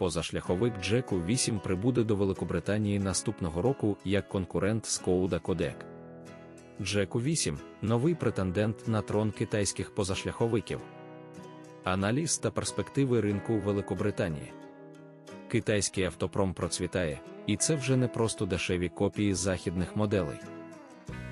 Позашляховик Джеку 8 прибуде до Великобританії наступного року як конкурент Skoda Kodiaq. Джеку 8 новий претендент на трон китайських позашляховиків. Аналіз та перспективи ринку Великобританії. Китайський автопром процвітає, і це вже не просто дешеві копії західних моделей.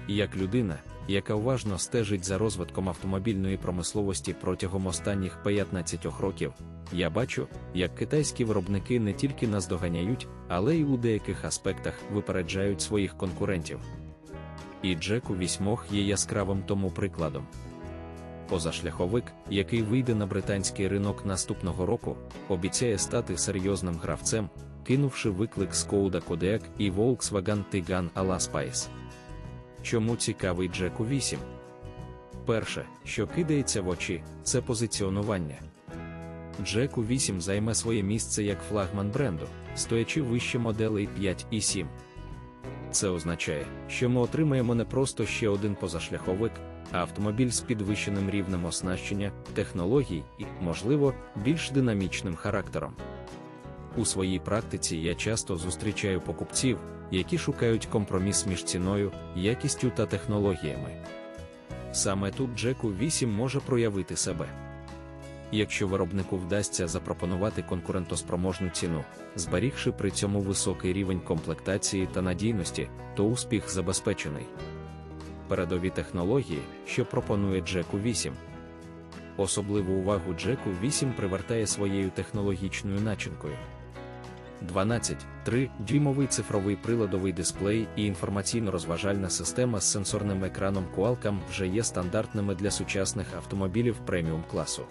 Як людина, яка уважно стежить за розвитком автомобільної промисловості протягом останніх 15 років, я бачу, як китайські виробники не тільки наздоганяють, але й у деяких аспектах випереджають своїх конкурентів. І Джеку 8 є яскравим тому прикладом. Позашляховик, який вийде на британський ринок наступного року, обіцяє стати серйозним гравцем, кинувши виклик Skoda Kodiaq і Volkswagen Tiguan Alaspice. Чому цікавий Джеку 8? Перше, що кидається в очі, це позиціонування. Джеку 8 займе своє місце як флагман бренду, стоячи вище моделей 5 і 7. Це означає, що ми отримаємо не просто ще один позашляховик, а автомобіль з підвищеним рівнем оснащення, технологій і, можливо, більш динамічним характером. У своїй практиці я часто зустрічаю покупців, які шукають компроміс між ціною, якістю та технологіями. Саме тут Джеку 8 може проявити себе. Якщо виробнику вдасться запропонувати конкурентоспроможну ціну, зберігши при цьому високий рівень комплектації та надійності, то успіх забезпечений. Передові технології, що пропонує Джеку 8. Особливу увагу Джеку 8 привертає своєю технологічною начинкою. 12.3 дюймовий цифровий приладовий дисплей і інформаційно-розважальна система з сенсорним екраном Qualcomm вже є стандартними для сучасних автомобілів преміум класу.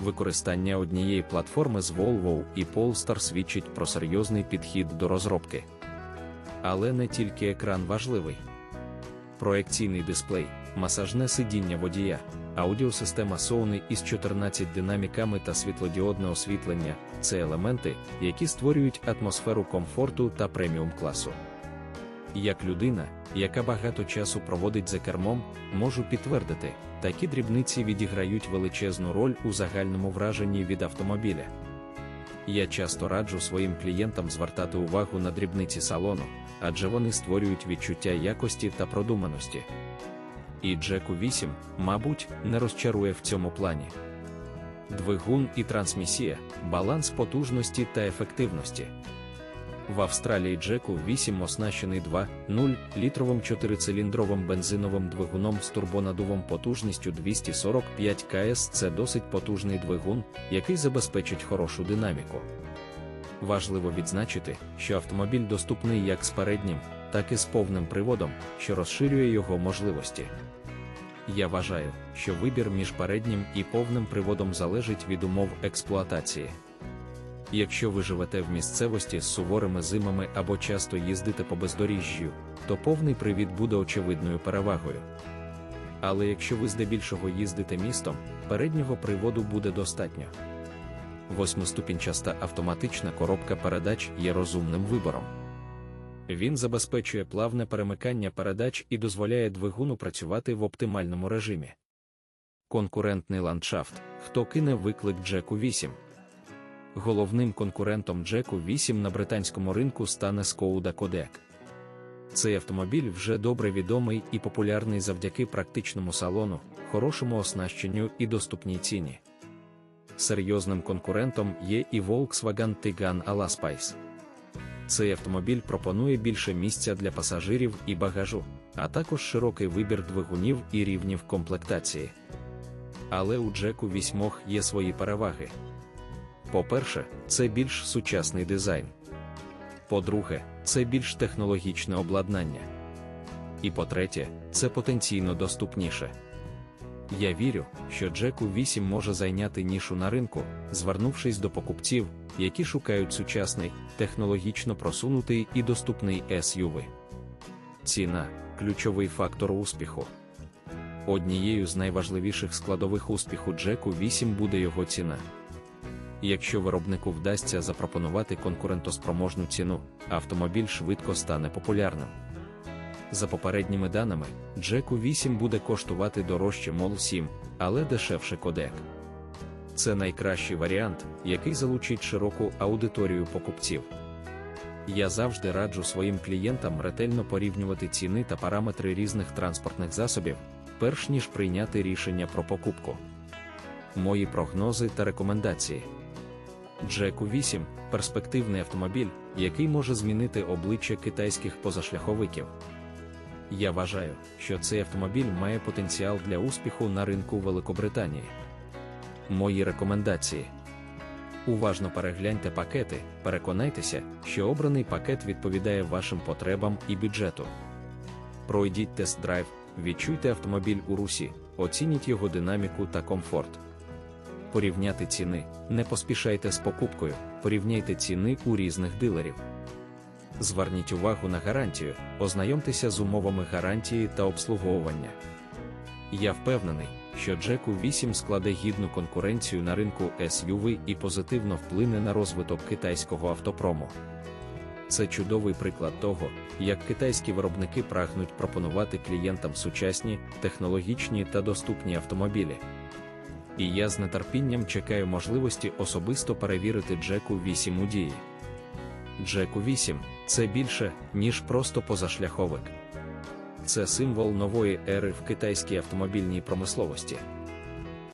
Використання однієї платформи з Volvo і Polestar свідчить про серйозний підхід до розробки. Але не тільки екран важливий. Проекційний дисплей, масажне сидіння водія, аудіосистема Sony із 14 динаміками та світлодіодне освітлення це елементи, які створюють атмосферу комфорту та преміум класу. Як людина, яка багато часу проводить за кермом, можу підтвердити, такі дрібниці відіграють величезну роль у загальному враженні від автомобіля. Я часто раджу своїм клієнтам звертати увагу на дрібниці салону, адже вони створюють відчуття якості та продуманості. І Джеку 8, мабуть, не розчарує в цьому плані. Двигун і трансмісія, баланс потужності та ефективності. В Австралії Джеку 8 оснащений 2.0 літровим 4-циліндровим бензиновим двигуном з турбонадувом потужністю 245 КС. Це досить потужний двигун, який забезпечить хорошу динаміку. Важливо відзначити, що автомобіль доступний як з переднім, так і з повним приводом, що розширює його можливості. Я вважаю, що вибір між переднім і повним приводом залежить від умов експлуатації. Якщо ви живете в місцевості з суворими зимами або часто їздите по бездоріжжю, то повний привід буде очевидною перевагою. Але якщо ви здебільшого їздите містом, переднього приводу буде достатньо. Восьмиступінчаста автоматична коробка передач є розумним вибором. Він забезпечує плавне перемикання передач і дозволяє двигуну працювати в оптимальному режимі. Конкурентний ландшафт, хто кине виклик Джеку 8. Головним конкурентом Джеку 8 на британському ринку стане Skoda Kodiaq. Цей автомобіль вже добре відомий і популярний завдяки практичному салону, хорошому оснащенню і доступній ціні. Серйозним конкурентом є і Volkswagen Tiguan Alaspice. Цей автомобіль пропонує більше місця для пасажирів і багажу, а також широкий вибір двигунів і рівнів комплектації. Але у Джеку 8 є свої переваги. По-перше, це більш сучасний дизайн. По-друге, це більш технологічне обладнання. І по-третє, це потенційно доступніше. Я вірю, що Джеку 8 може зайняти нішу на ринку, звернувшись до покупців, які шукають сучасний, технологічно просунутий і доступний SUV. Ціна ключовий фактор успіху. Однією з найважливіших складових успіху Джеку 8 буде його ціна. Якщо виробнику вдасться запропонувати конкурентоспроможну ціну, автомобіль швидко стане популярним. За попередніми даними, Джеку 8 буде коштувати дорожче Мол 7, але дешевше Кодек. Це найкращий варіант, який залучить широку аудиторію покупців. Я завжди раджу своїм клієнтам ретельно порівнювати ціни та параметри різних транспортних засобів, перш ніж прийняти рішення про покупку. Мої прогнози та рекомендації. Джеку 8 перспективний автомобіль, який може змінити обличчя китайських позашляховиків. Я вважаю, що цей автомобіль має потенціал для успіху на ринку Великобританії. Мої рекомендації. Уважно перегляньте пакети, переконайтеся, що обраний пакет відповідає вашим потребам і бюджету. Пройдіть тест-драйв, відчуйте автомобіль у русі, оцініть його динаміку та комфорт. Порівняти ціни, не поспішайте з покупкою, порівняйте ціни у різних дилерів. Зверніть увагу на гарантію, ознайомтеся з умовами гарантії та обслуговування. Я впевнений, що Джеку 8 складе гідну конкуренцію на ринку SUV і позитивно вплине на розвиток китайського автопрому. Це чудовий приклад того, як китайські виробники прагнуть пропонувати клієнтам сучасні, технологічні та доступні автомобілі. І я з нетерпінням чекаю можливості особисто перевірити Джеку 8 у дії. Джеку 8 це більше, ніж просто позашляховик. Це символ нової ери в китайській автомобільній промисловості.